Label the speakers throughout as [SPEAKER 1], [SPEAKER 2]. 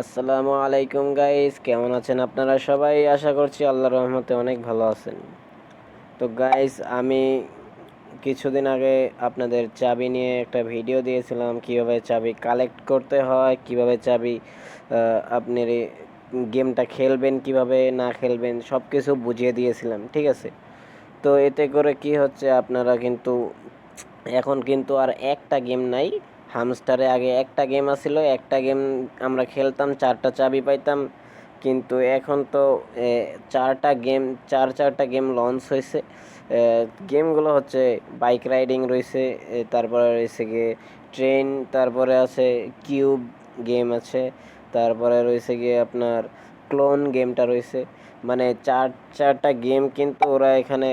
[SPEAKER 1] আসসালামু আলাইকুম গাইস কেমন আছেন আপনারা সবাই? আশা করছি আল্লাহ রহমতে অনেক ভালো আছেন। তো গাইস আমি কিছুদিন আগে আপনাদের চাবি নিয়ে একটা ভিডিও দিয়েছিলাম, কীভাবে চাবি কালেক্ট করতে হয়, কীভাবে চাবি আপনি গেমটা খেলবেন, কীভাবে না খেলবেন সব কিছু বুঝিয়ে দিয়েছিলাম, ঠিক আছে? তো এতে করে কি হচ্ছে, আপনারা কিন্তু, এখন কিন্তু আর একটা গেম নাই। হামস্টারে আগে একটা গেম আছিল, একটা গেম আমরা খেলতাম, চারটা চাবি পাইতাম, কিন্তু এখন তো চারটা গেম চার চারটা গেম লঞ্চ হয়েছে গেমগুলো হচ্ছে বাইক রাইডিং রয়েছে তারপরে রয়েছে গিয়ে ট্রেন তারপরে আছে কিউব গেম আছে, তারপরে রয়েছে গিয়ে আপনার ক্লোন গেমটা রয়েছে মানে চার, চারটা গেম কিন্তু ওরা এখানে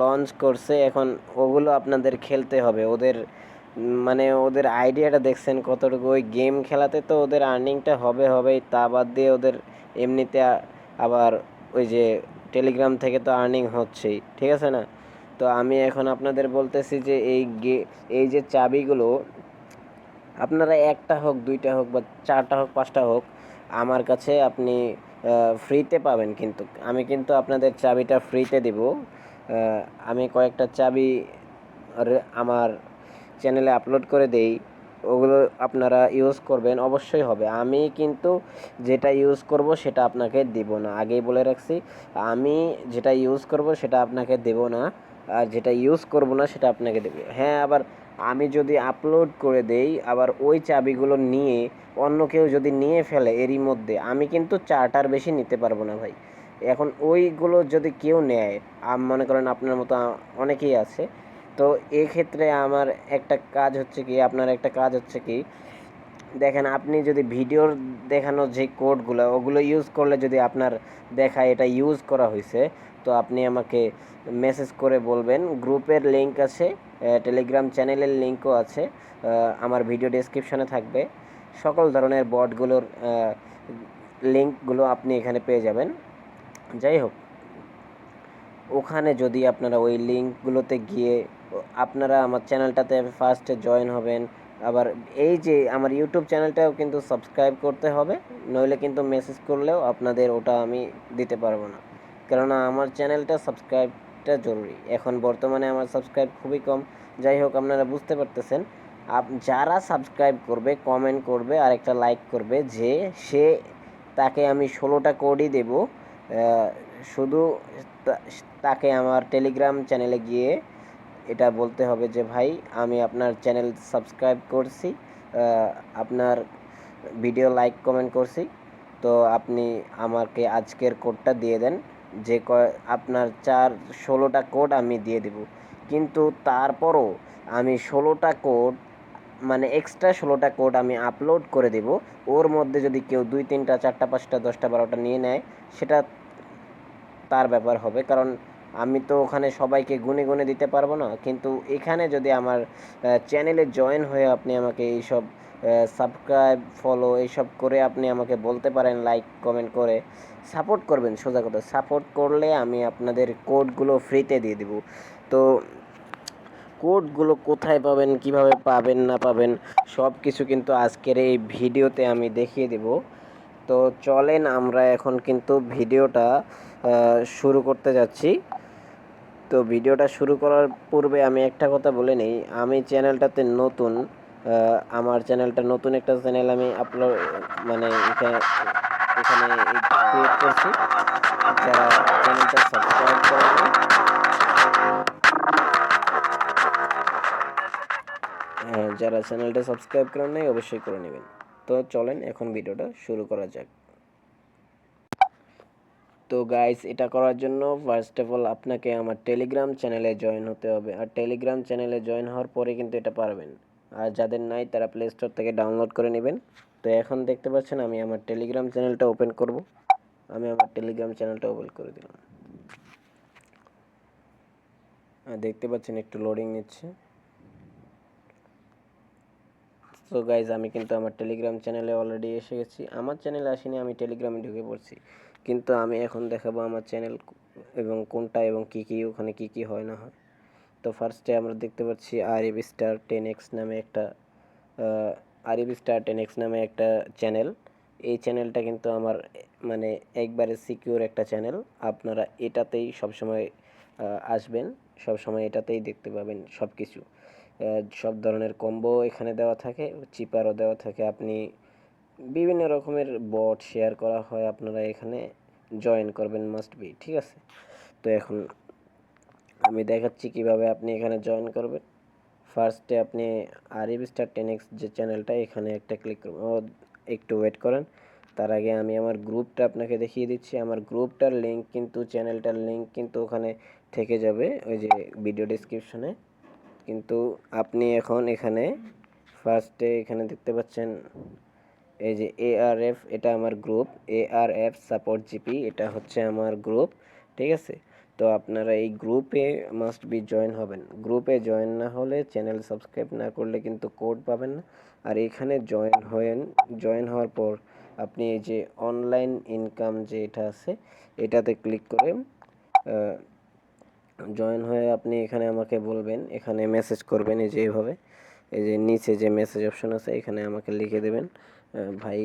[SPEAKER 1] লঞ্চ করছে, এখন ওগুলো আপনাদের খেলতে হবে, ওদের মানে ওদের আইডিয়াটা দেখছেন কতটুকু? ওই গেম খেলাতে তো ওদের আর্নিংটা হবে, হবেই। তা বাদ দিয়ে ওদের এমনিতে আবার ওই যে টেলিগ্রাম থেকে তো আর্নিং হচ্ছেই, ঠিক আছে না? তো আমি এখন আপনাদের বলতেছি যে এই গে এই যে চাবিগুলো, আপনারা একটা হোক, দুইটা হোক বা চারটা হোক, পাঁচটা হোক, আমার কাছে আপনি ফ্রিতে পাবেন কিন্তু। আমি কিন্তু আপনাদের চাবিটা ফ্রিতে দিব। আমি কয়েকটা চাবি আমার চ্যানেলে আপলোড করে দেই, ওগুলো আপনারা ইউজ করবেন, অবশ্যই হবে। আমি কিন্তু যেটা ইউজ করব সেটা আপনাকে দেব না। আগেই বলে রাখছি, আমি যেটা ইউজ করব সেটা আপনাকে দেব না, আর যেটা ইউজ করব না সেটা আপনাকে দেবে। হ্যাঁ আবার আমি যদি আপলোড করে দেই, আবার ওই চাবিগুলো নিয়ে অন্য কেউ যদি নিয়ে ফেলে এরই মধ্যে, আমি কিন্তু চারটার বেশি নিতে পারব না ভাই। এখন ওইগুলো যদি কেউ নেয় মনে করেন আপনার মতো অনেকেই আছে তো এক্ষেত্রে আমার একটা কাজ হচ্ছে কি, আপনার একটা কাজ হচ্ছে কি, দেখেন আপনি যদি ভিডিওর দেখানো যে কোডগুলো ওগুলো ইউজ করলে যদি আপনার দেখায় এটা ইউজ করা হয়েছে তো আপনি আমাকে মেসেজ করে বলবেন। গ্রুপের লিংক আছে টেলিগ্রাম চ্যানেলের লিঙ্কও আছে আমার ভিডিও ডেসক্রিপশনে থাকবে। সকল ধরনের বটগুলোর লিঙ্কগুলো আপনি এখানে পেয়ে যাবেন। যাই হোক, ওখানে যদি আপনারা ওই লিঙ্কগুলোতে গিয়ে আপনারা আমার চ্যানেলটাতে ফার্স্টে জয়েন হবেন। আবার এই যে আমার ইউটিউব চ্যানেলটাও কিন্তু সাবস্ক্রাইব করতে হবে, নইলে কিন্তু মেসেজ করলেও আপনাদের ওটা আমি দিতে পারব না। কেননা আমার চ্যানেলটা সাবস্ক্রাইবটা জরুরি। এখন বর্তমানে আমার সাবস্ক্রাইব খুবই কম। যাই হোক, আপনারা বুঝতে পারতেছেন। আপ যারা সাবস্ক্রাইব করবে কমেন্ট করবে আর একটা লাইক করবে যে সে তাকে আমি ষোলোটা কোডই দেবো। শুধু তাকে আমার টেলিগ্রাম চ্যানেলে গিয়ে এটা বলতে হবে যে, ভাই, আমি আপনার চ্যানেল সাবস্ক্রাইব করছি আপনার ভিডিও লাইক, কমেন্ট করছি। তো আপনি আমাকে আজকের কোডটা দিয়ে দেন। যে আপনার চার, ষোলোটা কোড আমি দিয়ে দেব। কিন্তু তারপরও আমি ষোলোটা কোড মানে এক্সট্রা ষোলোটা কোড আমি আপলোড করে দেব। ওর মধ্যে যদি কেউ দুই, তিনটা, চারটা, পাঁচটা, দশটা, বারোটা নিয়ে নেয়, সেটা তার ব্যাপার হবে। কারণ আমি তো ওখানে সবাইকে গুনে গুনে দিতে পারব না। কিন্তু এখানে যদি আমার চ্যানেলে জয়েন হয়ে আপনি আমাকে এইসব সাবস্ক্রাইব ফলো এইসব করে আপনি আমাকে বলতে পারেন লাইক কমেন্ট করে সাপোর্ট করবেন, সোজা কথা। সাপোর্ট করলে আমি আপনাদের কোডগুলো ফ্রিতে দিয়ে দেবো। তো কোডগুলো কোথায় পাবেন, কীভাবে পাবেন, না পাবেন সব কিছু কিন্তু আজকের এই ভিডিওতে আমি দেখিয়ে দেব। তো চলেন আমরা এখন কিন্তু ভিডিওটা শুরু করতে যাচ্ছি। তো ভিডিওটা শুরু করার পূর্বে আমি একটা কথা বলে নিই। আমি চ্যানেলটাতে নতুন আমার চ্যানেলটা নতুন একটা চ্যানেল আমি আপলোড মানে এখানে এখানে ক্রিয়েট করছি। যারা চ্যানেলটা সাবস্ক্রাইব করেন হ্যাঁ যারা চ্যানেলটা সাবস্ক্রাইব করেন নাই অবশ্যই করে নেবেন। তো চলেন, এখন ভিডিওটা শুরু করা যাক। তো গাইস এটা করার জন্য ফার্স্ট অফ অল আপনাকে আমার টেলিগ্রাম চ্যানেলে জয়েন হতে হবে। আর টেলিগ্রাম চ্যানেলে জয়েন হওয়ার পরে কিন্তু এটা পারবেন। আর যাদের নাই, তারা প্লে স্টোর থেকে ডাউনলোড করে নেবেন। তো এখন দেখতে পাচ্ছেন, আমি আমার টেলিগ্রাম চ্যানেলটা ওপেন করব। আমি আমার টেলিগ্রাম চ্যানেলটা ওপেন করে দিলাম। দেখতে পাচ্ছেন, একটু লোডিং নিচ্ছে। তো গাইজ আমি কিন্তু আমার টেলিগ্রাম চ্যানেলে অলরেডি এসে গেছি। আমার চ্যানেলে আসিনি, আমি টেলিগ্রামে ঢুকে পড়ছি। কিন্তু আমি এখন দেখাবো আমার চ্যানেল এবং কোনটা এবং কি কি, ওখানে কি কি হয় না হয়। তো ফার্স্টে আমরা দেখতে পাচ্ছি আরিব স্টার টেন এক্স নামে একটা আরিব স্টার টেন এক্স নামে একটা চ্যানেল এই চ্যানেলটা কিন্তু আমার মানে একবারে সিকিউর একটা চ্যানেল আপনারা এটাতেই সবসময় আসবেন, সবসময় এটাতেই দেখতে পাবেন সব কিছু সব ধরনের কম্বো এখানে দেওয়া থাকে চিপারও দেওয়া থাকে। আপনি বিভিন্ন রকমের বট শেয়ার করা হয়, আপনারা এখানে জয়েন করবেন মাস্ট বি ঠিক আছে? তো এখন আমি দেখাচ্ছি কীভাবে আপনি এখানে জয়েন করবেন। ফার্স্টে আপনি আরিব স্টার টেন এক্স যে চ্যানেলটা এখানে একটা ক্লিক করবেন। ও, একটু ওয়েট করেন। তার আগে আমি আমার গ্রুপটা আপনাকে দেখিয়ে দিচ্ছি। আমার গ্রুপটার লিঙ্ক কিন্তু চ্যানেলটার লিঙ্ক কিন্তু ওখানে থেকে যাবে, ওই যে ভিডিও ডিসক্রিপশনে কিন্তু আপনি এখন এখানে ফার্স্টে এখানে দেখতে পাচ্ছেন এই যে এআরএফ এটা আমার গ্রুপ এআরএফ সাপোর্ট জিপি এটা হচ্ছে আমার গ্রুপ ঠিক আছে? তো আপনারা এই গ্রুপে মাস্ট বি জয়েন হবেন। গ্রুপে জয়েন না হলে চ্যানেল সাবস্ক্রাইব না করলে কিন্তু কোড পাবেন না। আর এখানে জয়েন হয়েন জয়েন হওয়ার পর আপনি এই যে অনলাইন ইনকাম যে এটা আছে, এটাতে ক্লিক করে জয়েন হয়ে আপনি এখানে আমাকে বলবেন, এখানে মেসেজ করবেন এই যে এইভাবে। এই যে নিচে যে মেসেজ অপশন আছে, এখানে আমাকে লিখে দেবেন। ভাই,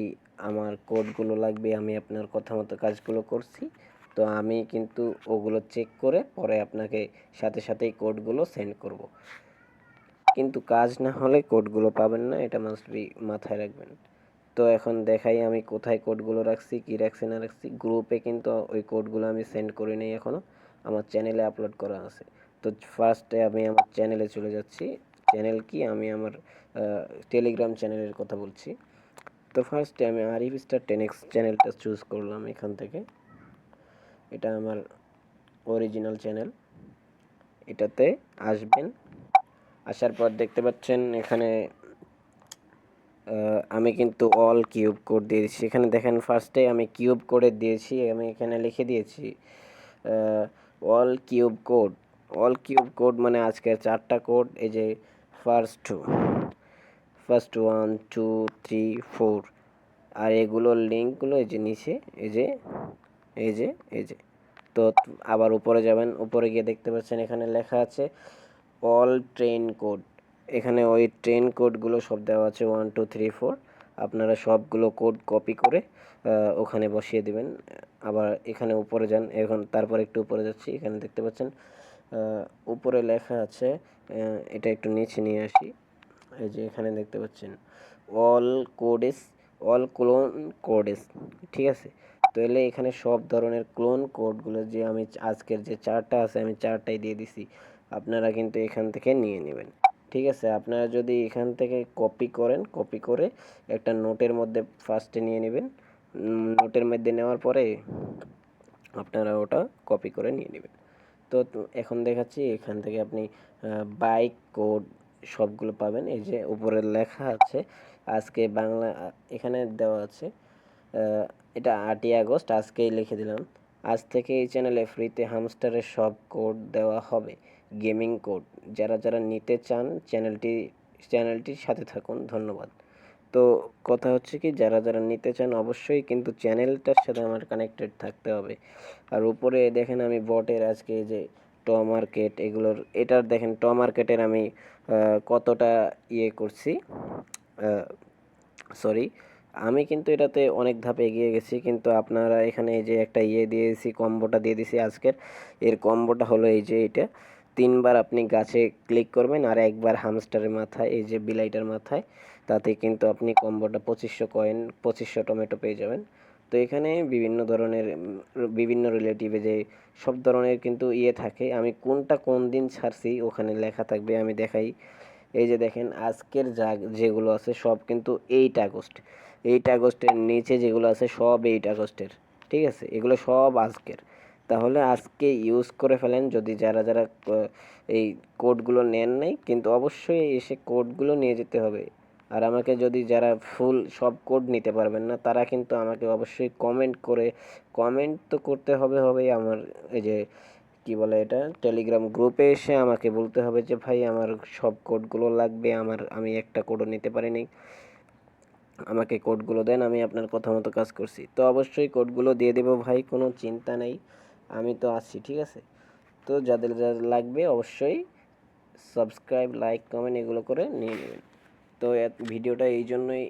[SPEAKER 1] আমার কোডগুলো লাগবে, আমি আপনার কথা মতো কাজগুলো করছি। তো আমি কিন্তু ওগুলো চেক করে পরে আপনাকে সাথে সাথেই কোডগুলো সেন্ড করব। কিন্তু কাজ না হলে কোডগুলো পাবেন না, এটা মাস্ট বি মাথায় রাখবেন। তো এখন দেখাই আমি কোথায় কোডগুলো রাখছি, কি রাখছি, না রাখছি। গ্রুপে কিন্তু ওই কোডগুলো আমি সেন্ড করি নাই এখনও আমার চ্যানেলে আপলোড করা আছে। তো ফার্স্টে আমি আমার চ্যানেলে চলে যাচ্ছি। চ্যানেল কি? আমি আমার টেলিগ্রাম চ্যানেলের কথা বলছি। তো ফার্স্টে আমি আরিফ স্টার টেন এক্স চ্যানেলটা চুজ করলাম এখান থেকে, এটা আমার অরিজিনাল চ্যানেল এটাতে আসবেন, আসার পর দেখতে পাচ্ছেন এখানে আমি কিন্তু অল কিউব কোড দিয়ে দিচ্ছি। এখানে দেখেন ফার্স্টে আমি কিউব কোডে দিয়েছি, আমি এখানে লিখে দিয়েছি all cube code all cube code মানে আজকের চারটা কোড এই যে first first one two three four আর এগুলোর লিঙ্কগুলো এই যে নিচে, এই যে এই যে এই যে। তো আবার উপরে যাবেন, উপরে গিয়ে দেখতে পাচ্ছেন এখানে লেখা আছে অল ট্রেন কোড এখানে ওই ট্রেন কোডগুলো সব দেওয়া আছে ওয়ান টু থ্রি ফোর আপনারা সবগুলো কোড কপি করে ওখানে বসিয়ে দিবেন। আবার এখানে উপরে যান, এখন তারপর একটু উপরে যাচ্ছি, এখানে দেখতে পাচ্ছেন উপরে লেখা আছে এটা একটু নিচে নিয়ে আসি। এই যে এখানে দেখতে পাচ্ছেন। All codes, all clone codes, ঠিক আছে? তাহলে এখানে সব ধরনের ক্লোন কোডগুলো যে আমি আজকের যে চারটা আছে, আমি চারটাই দিয়ে দিছি, আপনারা কিন্তু এখান থেকে নিয়ে নেবেন। ঠিক আছে? আপনারা যদি এখান থেকে কপি করেন, কপি করে একটা নোটের মধ্যে ফার্স্টে নিয়ে নেবেন। নোটের মধ্যে নেওয়ার পরে আপনারা ওটা কপি করে নিয়ে নেবেন। তো তো এখন দেখাচ্ছি, এখান থেকে আপনি বাইক কোড সবগুলো পাবেন। এই যে উপরে লেখা আছে, আজকে বাংলা, এখানে দেওয়া আছে এটা আটই আগস্ট, আজকেই লিখে দিলাম। আজ থেকে এই চ্যানেলে ফ্রিতে হামস্টারের সব কোড দেওয়া হবে, গেমিং কোড। যারা যারা নিতে চান, চ্যানেলটি, চ্যানেলটির সাথে থাকুন। ধন্যবাদ। তো কথা হচ্ছে কি, যারা যারা নিতে চান অবশ্যই কিন্তু চ্যানেলটার সাথে আমার কানেক্টেড থাকতে হবে। আর উপরে দেখেন আমি বটের আজকে যে ট মার্কেট এগুলোর, এটার দেখেন ট মার্কেটের আমি কতটা ইয়ে করছি সরি আমি কিন্তু এটাতে অনেক ধাপে এগিয়ে গেছি, কিন্তু আপনারা এখানে এই যে একটা ইয়ে দিয়েছি, কম্বোটা দিয়ে দিছি আজকের, এর কম্বোটা হলো এই যে এটা তিনবার আপনি গাছে ক্লিক করবেন আর একবার হামস্টারের মাথায়, এই যে বিলাইটার মাথায়, তাতে কিন্তু আপনি কম্বোটা পঁচিশশো কয়েন পঁচিশশো টমেটো পেয়ে যাবেন। তো এখানে বিভিন্ন ধরনের বিভিন্ন রিলেটিভে যে সব ধরনের কিন্তু ইয়ে থাকে। আমি কোনটা কোন দিন ছাড়ছি ওখানে লেখা থাকবে, আমি দেখাই। এই যে দেখেন, আজকের যা যেগুলো আছে সব কিন্তু এইট আগস্ট। এইট আগস্টের নিচে যেগুলো আছে সব এইট আগস্টের, ঠিক আছে? এগুলো সব আজকের। তাহলে আজকে ইউজ করে ফেলেন, যদি যারা যারা এই কোডগুলো নেন নাই, কিন্তু অবশ্যই এসে কোডগুলো নিয়ে যেতে হবে। আর আমাকে যদি যারা ফুল সব কোড নিতে পারবেন না, তারা কিন্তু আমাকে অবশ্যই কমেন্ট করে কমেন্ট তো করতে হবে, হবেই আমার এই যে, কি বলে এটা টেলিগ্রাম গ্রুপে এসে আমাকে বলতে হবে যে, ভাই, আমার সব কোডগুলো লাগবে, আমার, আমি একটা কোডও নিতে পারিনি। আমাকে কোডগুলো দেন, আমি আপনার কথা মতো কাজ করছি। তো অবশ্যই কোডগুলো দিয়ে দেবো ভাই, কোনো চিন্তা নেই, আমি তো আছি, ঠিক আছে? তো যাদের যাদের লাগবে, অবশ্যই সাবস্ক্রাইব লাইক কমেন্ট এগুলো করে নিয়ে নেবেন। তো ভিডিওটা এই জন্যই